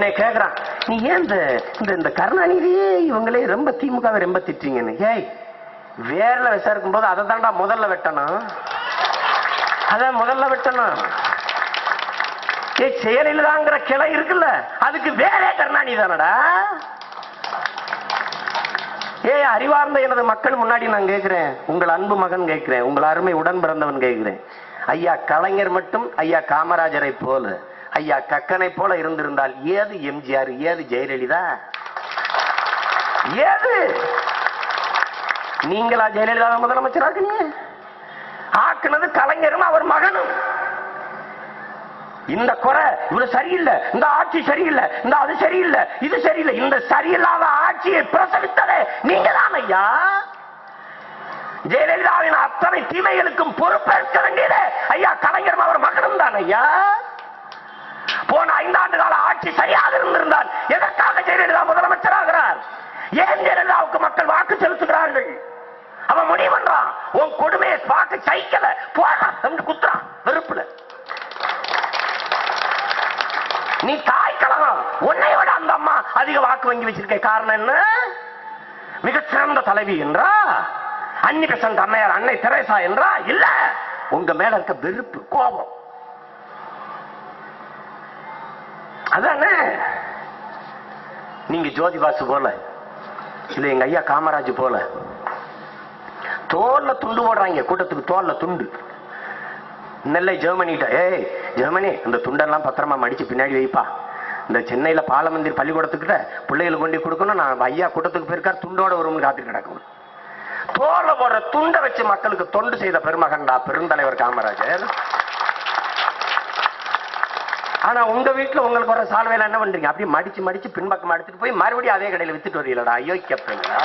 என்னை கேட்கறான் நீ ஏன் இந்த இந்த கருணாநிதியே இவங்களே ரொம்ப திமுகவை ரொம்ப திட்டீங்கன்னு ஏய் வேர்ல விசாரிக்கும் போது அதை தான்டா முதல்ல வெட்டணும். அதான் முதல்ல வெட்டணும். ஏ செயலில்தாங்கிற கிளை இருக்குல்ல அதுக்கு வேறே கருணாநிதி தானடா? ஏய் அறிவார்ந்த எனது மக்கள் முன்னாடி நான் கேட்கிறேன் உங்கள் அன்பு மகன் கேட்கிறேன் உங்கள் அருமை உடன் பிறந்தவன் கேட்கிறேன் ஐயா கலைஞர் மட்டும் ஐயா காமராஜரை போல. ஐயா கக்கனை போல இருந்திருந்தால் ஏது எம்ஜிஆர் ஏது ஜெயலலிதா? ஏது? நீங்களா ஜெயலலிதா முதலமைச்சராக்குனீங்க ஆக்குனது கலைஞரும் அவர் மகனும். இந்த குறை இவ்வளவு சரியில்லை இந்த ஆட்சி சரியில்லை இந்த அது சரியில்லை இது சரியில்லை இந்த சரியில்லாத ஆட்சியை பிரசவித்ததே நீங்க தான் ஐயா. ஜெயலலிதாவின் அத்தனை தீமைகளுக்கும் பொறுப்பேற்க வேண்டியது ஐயா கலைஞர் அவர் மகனும் தான் ஐயா போன ஐந்தாண்டு கால ஆட்சி சரியாக இருந்திருந்தால் எதற்காக ஜெயலலிதா முதலமைச்சராகிறார்? ஏன் ஜெயலலிதாவுக்கு மக்கள் வாக்கு செலுத்துகிறார்கள்? அவன் முடிவு பண்றான் உன் கொடுமையை பார்க்க சைக்கல போறான் குத்துறான் வெறுப்புல. நீ தாய் கழகம். உன்னை விட அந்த அம்மா அதிக வாக்கு வங்கி வச்சிருக்க காரணம் என்ன? மிகச்சிறந்த தலைவி என்றா? அன்னி பெசன்ட் அன்னையார் அன்னை தெரேசா என்றா? இல்ல. உங்க மேல இருக்க வெறுப்பு கோபம். அதானே? நீங்க ஜோதிபாசு போல. இல்ல எங்க ஐயா காமராஜ் போல. தோல்ல துண்டு போடுறாங்க. கூட்டத்துக்கு தோல்ல துண்டு. நெல்லை ஜெர்மனிட்ட ஏய் ஜெர்மனி இந்த துண்டெல்லாம் பத்திரமா மடிச்சு பின்னாடி வைப்பா. இந்த சென்னையில பாலமந்திர் பள்ளிக்கூடத்துக்கிட்ட பிள்ளைகளுக்கு கொண்டு கொடுக்கணும். நான் ஐயா கூட்டத்துக்கு போயிருக்கார் துண்டோட வரும்னு காத்துட்டு கிடக்கும் தோல்ல போடுற துண்டை வச்சு மக்களுக்கு தொண்டு செய்த பெருமகன்டா பெருந்தலைவர் காமராஜர். ஆனா உங்க வீட்டுல உங்களுக்கு வர சால்வையில என்ன பண்றீங்க? அப்படியே மடிச்சு மடிச்சு பின்பக்கம் எடுத்துட்டு போய் மறுபடியும் அதே கடையில வித்துட்டு வரீங்களா ஐயோ கேப்பீங்களா